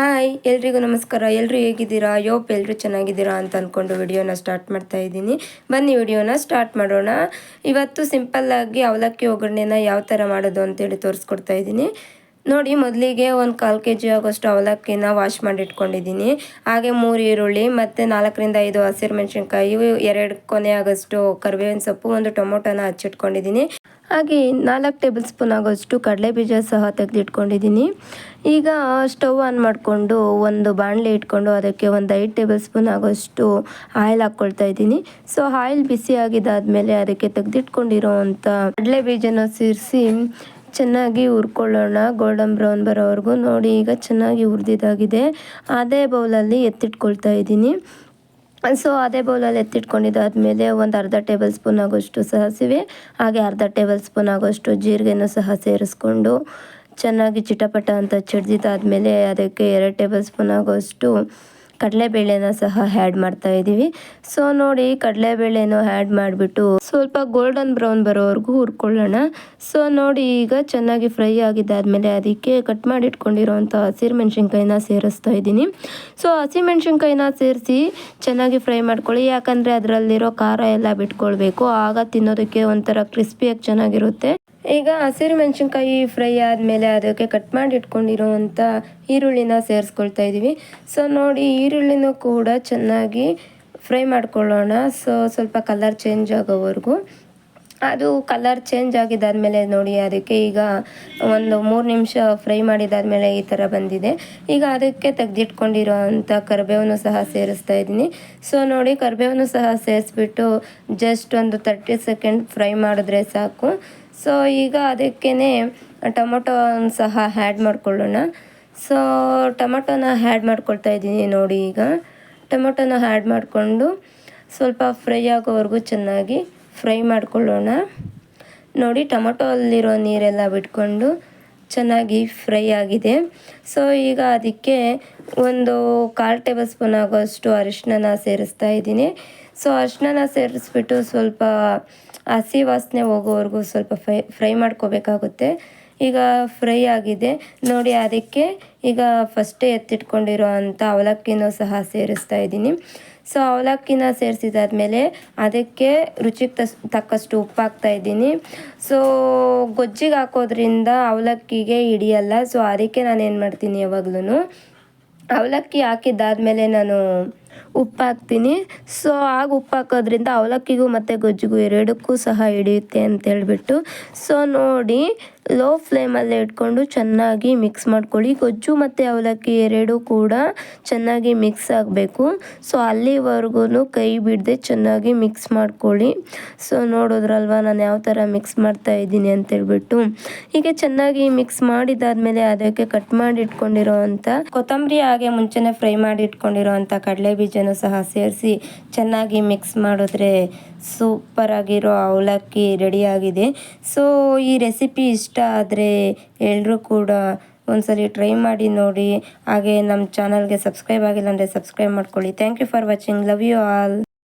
Hi, ಎಲ್ರಿಗೂ ನಮಸ್ಕಾರ. ಎಲ್ಲರೂ ಹೇಗಿದ್ದೀರಾ? ಯೋಪ್ ಎಲ್ಲರೂ ಚೆನ್ನಾಗಿದ್ದೀರಾ ಅಂತ ಅಂದ್ಕೊಂಡು ವಿಡಿಯೋನ ಸ್ಟಾರ್ಟ್ ಮಾಡ್ತಾ ಇದ್ದೀನಿ. ಬನ್ನಿ ವಿಡಿಯೋನ ಸ್ಟಾರ್ಟ್ ಮಾಡೋಣ. ಇವತ್ತು ಸಿಂಪಲ್ಲಾಗಿ ಅವಲಕ್ಕಿ ಒಗ್ಗರಣೆನ ಯಾವ ಥರ ಮಾಡೋದು ಅಂತೇಳಿ ತೋರಿಸ್ಕೊಡ್ತಾ ಇದ್ದೀನಿ. ನೋಡಿ, ಮೊದಲಿಗೆ ಒಂದು ಕಾಲು ಕೆ ಜಿ ಆಗೋಷ್ಟು ಅವಲಕ್ಕಿನ ವಾಶ್ ಮಾಡಿ ಇಟ್ಕೊಂಡಿದ್ದೀನಿ ಹಾಗೆ ಮೂರು ಈರುಳ್ಳಿ, ಮತ್ತು ನಾಲ್ಕರಿಂದ ಐದು ಹಸಿರು ಮೆಣಸಿನ್ಕಾಯಿ ಎರಡು ಕೊನೆ ಆಗೋಷ್ಟು ಕರಿಬೇವಿನ ಸೊಪ್ಪು, ಒಂದು ಟೊಮೊಟೊನ ಹಚ್ಚಿಟ್ಕೊಂಡಿದ್ದೀನಿ. ಹಾಗೆ ನಾಲ್ಕು ಟೇಬಲ್ ಸ್ಪೂನ್ ಆಗೋಷ್ಟು ಕಡಲೆ ಬೀಜ ಸಹ ತೆಗೆದಿಟ್ಕೊಂಡಿದ್ದೀನಿ. ಈಗ ಸ್ಟವ್ ಆನ್ ಮಾಡಿಕೊಂಡು ಒಂದು ಬಾಣಲೆ ಇಟ್ಕೊಂಡು ಅದಕ್ಕೆ ಒಂದು ಐದು ಟೇಬಲ್ ಸ್ಪೂನ್ ಆಗೋಷ್ಟು ಆಯಿಲ್ ಹಾಕ್ಕೊಳ್ತಾ ಇದ್ದೀನಿ. ಸೊ, ಆಯಿಲ್ ಬಿಸಿ ಆಗಿದ್ದಾದಮೇಲೆ ಅದಕ್ಕೆ ತೆಗೆದಿಟ್ಕೊಂಡಿರೋ ಅಂಥ ಕಡಲೆ ಬೀಜನ ಸೇರಿಸಿ ಚೆನ್ನಾಗಿ ಹುರ್ಕೊಳ್ಳೋಣ. ಗೋಲ್ಡನ್ ಬ್ರೌನ್ ಬರೋವರೆಗೂ ನೋಡಿ, ಈಗ ಚೆನ್ನಾಗಿ ಹುರಿದಿದ್ದಾಗಿದೆ ಅದೇ ಬೌಲಲ್ಲಿ ಎತ್ತಿಟ್ಕೊಳ್ತಾ ಇದ್ದೀನಿ. ಸೊ ಅದೇ ಬೌಲಲ್ಲಿ ಎತ್ತಿಟ್ಕೊಂಡಿದ್ದಾದಮೇಲೆ ಒಂದು ಅರ್ಧ ಟೇಬಲ್ ಸ್ಪೂನ್ ಆಗೋಷ್ಟು ಸಾಸಿವೆ ಹಾಗೆ ಅರ್ಧ ಟೇಬಲ್ ಸ್ಪೂನ್ ಆಗೋಷ್ಟು ಜೀರಿಗೆನೂ ಸಹ ಸೇರಿಸ್ಕೊಂಡು ಚೆನ್ನಾಗಿ ಚಿಟಪಟ ಅಂತ ಚಿಡ್ದಿದ್ದಾದಮೇಲೆ ಅದಕ್ಕೆ ಎರಡು ಟೇಬಲ್ ಸ್ಪೂನ್ ಆಗೋಷ್ಟು ಕಡಲೆಬೇಳೆನ ಸಹ ಆ್ಯಡ್ ಮಾಡ್ತಾ ಇದ್ದೀವಿ. ಸೊ ನೋಡಿ ಕಡಲೆಬೇಳೆನೂ ಆ್ಯಡ್ ಮಾಡಿಬಿಟ್ಟು ಸ್ವಲ್ಪ ಗೋಲ್ಡನ್ ಬ್ರೌನ್ ಬರೋವರೆಗೂ ಹುರ್ಕೊಳ್ಳೋಣ. ಸೊ ನೋಡಿ ಈಗ ಚೆನ್ನಾಗಿ ಫ್ರೈ ಆಗಿದ್ದಾದಮೇಲೆ ಅದಕ್ಕೆ ಕಟ್ ಮಾಡಿ ಇಟ್ಕೊಂಡಿರೋವಂಥ ಹಸಿರು ಮೆಣಸಿನ್ಕಾಯಿನ ಸೇರಿಸ್ತಾ ಇದ್ದೀನಿ. ಸೊ ಹಸಿ ಮೆಣಸಿನ್ಕಾಯಿನ ಸೇರಿಸಿ ಚೆನ್ನಾಗಿ ಫ್ರೈ ಮಾಡ್ಕೊಳ್ಳಿ. ಯಾಕಂದರೆ ಅದರಲ್ಲಿರೋ ಖಾರ ಎಲ್ಲ ಬಿಟ್ಕೊಳ್ಬೇಕು. ಆಗ ತಿನ್ನೋದಕ್ಕೆ ಒಂಥರ ಕ್ರಿಸ್ಪಿಯಾಗಿ ಚೆನ್ನಾಗಿರುತ್ತೆ. ಈಗ ಹಸಿರು ಮೆಣಸಿನ್ಕಾಯಿ ಫ್ರೈ ಆದಮೇಲೆ ಅದಕ್ಕೆ ಕಟ್ ಮಾಡಿ ಇಟ್ಕೊಂಡಿರುವಂಥ ಈರುಳ್ಳಿನ ಸೇರಿಸ್ಕೊಳ್ತಾ ಇದ್ದೀವಿ. ಸೊ ನೋಡಿ ಈರುಳ್ಳಿನೂ ಕೂಡ ಚೆನ್ನಾಗಿ ಫ್ರೈ ಮಾಡ್ಕೊಳ್ಳೋಣ. ಸೊ ಸ್ವಲ್ಪ ಕಲರ್ ಚೇಂಜ್ ಆಗೋವರೆಗೂ. ಅದು ಕಲರ್ ಚೇಂಜ್ ಆಗಿದ್ದಾದಮೇಲೆ ನೋಡಿ, ಅದಕ್ಕೆ ಈಗ ಒಂದು ಮೂರು ನಿಮಿಷ ಫ್ರೈ ಮಾಡಿದಾದಮೇಲೆ ಈ ಥರ ಬಂದಿದೆ. ಈಗ ಅದಕ್ಕೆ ತೆಗೆದಿಟ್ಕೊಂಡಿರೋ ಅಂಥ ಕರಿಬೇವನ್ನು ಸಹ ಸೇರಿಸ್ತಾ ಇದ್ದೀನಿ. ಸೊ ನೋಡಿ, ಕರಿಬೇವನ್ನು ಸಹ ಸೇರಿಸ್ಬಿಟ್ಟು ಜಸ್ಟ್ ಒಂದು ತರ್ಟಿ ಸೆಕೆಂಡ್ ಫ್ರೈ ಮಾಡಿದ್ರೆ ಸಾಕು. ಸೊ ಈಗ ಅದಕ್ಕೇ ಟೊಮೊಟೊ ಸಹ ಆ್ಯಡ್ ಮಾಡ್ಕೊಳ್ಳೋಣ. ಸೊ ಟೊಮೊಟೊನ ಆ್ಯಡ್ ಮಾಡ್ಕೊಳ್ತಾ ಇದ್ದೀನಿ ನೋಡಿ ಈಗ. ಟೊಮೊಟೊನ ಆ್ಯಡ್ ಮಾಡಿಕೊಂಡು ಸ್ವಲ್ಪ ಫ್ರೈ ಆಗೋವರೆಗೂ ಚೆನ್ನಾಗಿ ಫ್ರೈ ಮಾಡ್ಕೊಳ್ಳೋಣ. ನೋಡಿ ಟೊಮೊಟೊ ಅಲ್ಲಿರೋ ನೀರೆಲ್ಲ ಬಿಟ್ಕೊಂಡು ಚೆನ್ನಾಗಿ ಫ್ರೈ ಆಗಿದೆ. ಸೊ, ಈಗ ಅದಕ್ಕೆ ಒಂದು ಕಾಲು ಟೇಬಲ್ ಸ್ಪೂನ್ ಆಗೋಷ್ಟು ಅರಿಶಿನ ಸೇರಿಸ್ತಾ ಇದ್ದೀನಿ. ಸೊ ಅರಿಶಿನ ಸೇರಿಸ್ಬಿಟ್ಟು ಸ್ವಲ್ಪ ಹಸಿ ವಾಸನೆ ಹೋಗೋವರೆಗೂ ಸ್ವಲ್ಪ ಫ್ರೈ ಫ್ರೈ ಮಾಡ್ಕೋಬೇಕಾಗುತ್ತೆ. ಈಗ ಫ್ರೈ ಆಗಿದೆ. ನೋಡಿ, ಅದಕ್ಕೆ ಈಗ ಫಸ್ಟೇ ಎತ್ತಿಟ್ಕೊಂಡಿರೋ ಅಂಥ ಅವಲಕ್ಕಿನೂ ಸಹ ಸೇರಿಸ್ತಾ ಇದ್ದೀನಿ. ಸೊ ಅವಲಕ್ಕಿನ ಸೇರಿಸಿದಾದ್ಮೇಲೆ ಅದಕ್ಕೆ ರುಚಿಗೆ ತಸ್, ತಕ್ಕಷ್ಟು ಉಪ್ಪು ಹಾಕ್ತಾ ಇದ್ದೀನಿ. ಸೊ ಗೊಜ್ಜಿಗೆ ಹಾಕೋದ್ರಿಂದ ಅವಲಕ್ಕಿಗೆ ಹಿಡಿಯಲ್ಲ, ಸೊ ಅದಕ್ಕೆ ನಾನು ಏನು ಮಾಡ್ತೀನಿ ಯಾವಾಗ್ಲೂ ಅವಲಕ್ಕಿ ಹಾಕಿದ್ದಾದ್ಮೇಲೆ ನಾನು ಉಪ್ಪು ಹಾಕ್ತೀನಿ ಸೊ ಆಗ ಉಪ್ಪು ಹಾಕೋದ್ರಿಂದ ಅವಲಕ್ಕಿಗೂ ಮತ್ತು ಗೊಜ್ಜಿಗೂ ಎರಡಕ್ಕೂ ಸಹ ಹಿಡಿಯುತ್ತೆ ಅಂತ ಹೇಳಿಬಿಟ್ಟು. ಸೊ ನೋಡಿ ಲೋ ಫ್ಲೇಮಲ್ಲೇ ಇಟ್ಕೊಂಡು ಚೆನ್ನಾಗಿ ಮಿಕ್ಸ್ ಮಾಡ್ಕೊಳ್ಳಿ. ಗೊಜ್ಜು ಮತ್ತು ಅವಲಕ್ಕಿ ಎರಡೂ ಕೂಡ ಚೆನ್ನಾಗಿ ಮಿಕ್ಸ್ ಆಗಬೇಕು. ಸೊ ಅಲ್ಲಿವರೆಗೂ ಕೈ ಬಿಡದೆ ಚೆನ್ನಾಗಿ ಮಿಕ್ಸ್ ಮಾಡ್ಕೊಳ್ಳಿ. ಸೊ ನೋಡಿದ್ರಲ್ವ ನಾನು ಯಾವ ಥರ ಮಿಕ್ಸ್ ಮಾಡ್ತಾ ಇದ್ದೀನಿ ಅಂತೇಳ್ಬಿಟ್ಟು ಹೀಗೆ ಚೆನ್ನಾಗಿ ಮಿಕ್ಸ್ ಮಾಡಿದಾದ್ಮೇಲೆ ಅದಕ್ಕೆ ಕಟ್ ಮಾಡಿ ಇಟ್ಕೊಂಡಿರೋ ಅಂಥ ಕೊತ್ತಂಬರಿ ಹಾಗೆ ಮುಂಚೆನೇ ಫ್ರೈ ಮಾಡಿ ಇಟ್ಕೊಂಡಿರೋ ಅಂಥ ಕಡಲೆ ಬೀಜನೂ ಸಹ ಸೇರಿಸಿ ಚೆನ್ನಾಗಿ ಮಿಕ್ಸ್ ಮಾಡಿದ್ರೆ ಸೂಪರಾಗಿರೋ ಅವಲಕ್ಕಿ ರೆಡಿಯಾಗಿದೆ. ಸೊ ಈ ರೆಸಿಪಿ ಇಷ್ಟ ಆದರೆ ಎಲ್ಲರೂ ಕೂಡ ಒಂದ್ಸಲಿ ಟ್ರೈ ಮಾಡಿ ನೋಡಿ. ಹಾಗೆ ನಮ್ಮ ಚಾನಲ್ಗೆ ಸಬ್ಸ್ಕ್ರೈಬ್ ಆಗಿಲ್ಲ ಅಂದರೆ ಸಬ್ಸ್ಕ್ರೈಬ್ ಮಾಡ್ಕೊಳ್ಳಿ. Thank you for watching love you all